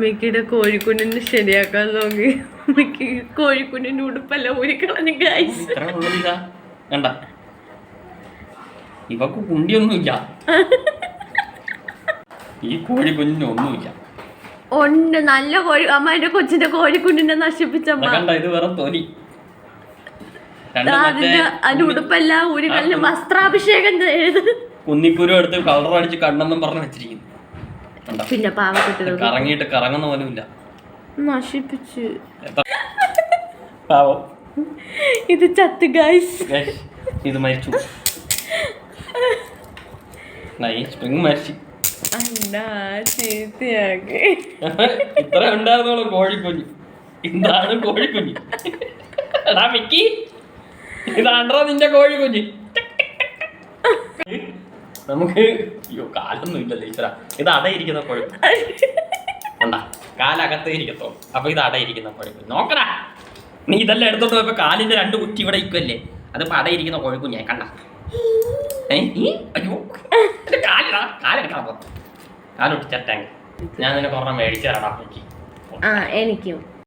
മിക്കിയുടെ കോഴിക്കുഞ്ഞിനെ ശരിയാക്കാൻ നോക്കി. Mickey കോഴിക്കുണ്ണിന്റെ ഉടുപ്പല്ല ഊരിക്കളഞ്ഞ guys വേണ്ട ഇവക്ക് കുണ്ടിയൊന്നുമില്ല. ഈ കോഴി കുഞ്ഞിന് ഒന്നുമില്ല. ഉണ്ട് നല്ല കോഴി അമ്മ എന്റെ കൊച്ചിന്റെ കോഴിക്കുഞ്ഞിനെ നശിപ്പിച്ചമ്മ കണ്ട ഇത് വെറും തൊലി. അതിന്റെ ഉടുപ്പല്ല ഊരിക്കളഞ്ഞ് വസ്ത്രാഭിഷേകം ചെയ്ത്. കുന്നിക്കുരു എടുത്ത് കളർ അടിച്ച് കണ്ണെന്നും പറഞ്ഞു വെച്ചിരിക്കുന്നു. കണ്ടോ? പിന്നെ പാവക്കുട്ടികൾക്ക്. കറങ്ങിയിട്ട് കറങ്ങുന്ന പോലുമില്ല നശിപ്പിച്ച്. എത്ര പാവം. ഇത് ചത്ത് ഗൈസ് ഇത് മരിച്ചു. സ്പ്രിങ് മരിച്ചു. ഇത്ര ഉണ്ടായിരുന്നോളൂ കോഴിക്കുഞ്ഞ്. ഇതാണ് കോഴിക്കുഞ്ഞ്. എടാ മിക്കി. ഇതാണ്ടോ നിന്റെ കോഴിക്കുഞ്ഞ്. നമുക്ക് അയ്യോ കാലൊന്നും ഇല്ലല്ലോ ഇത്ര ഇത് അടയിരിക്കുന്ന കോഴി കണ്ട കാലകത്തേ ഇരിക്കത്തോ. അപ്പൊ ഇത് അടയിരിക്കുന്ന കോഴിക്കുഞ്ഞ് നോക്കടാ. നീ ഇതെല്ലാം എടുത്തോണ്ട് പോയപ്പോ കാലിന്റെ രണ്ട് കുറ്റി ഇവിടെ ഇരിക്കുമല്ലേ അതിപ്പോ അടയിരിക്കുന്ന കോഴിക്കുഞ്ഞെ കണ്ട. ഏ ഈ അയ്യോ. പോ കാലൊട്ടിച്ചാ ഞാൻ നിന്നെ ഒരെണ്ണം മേടിച്ചു തരാടാ ആ എനിക്കും.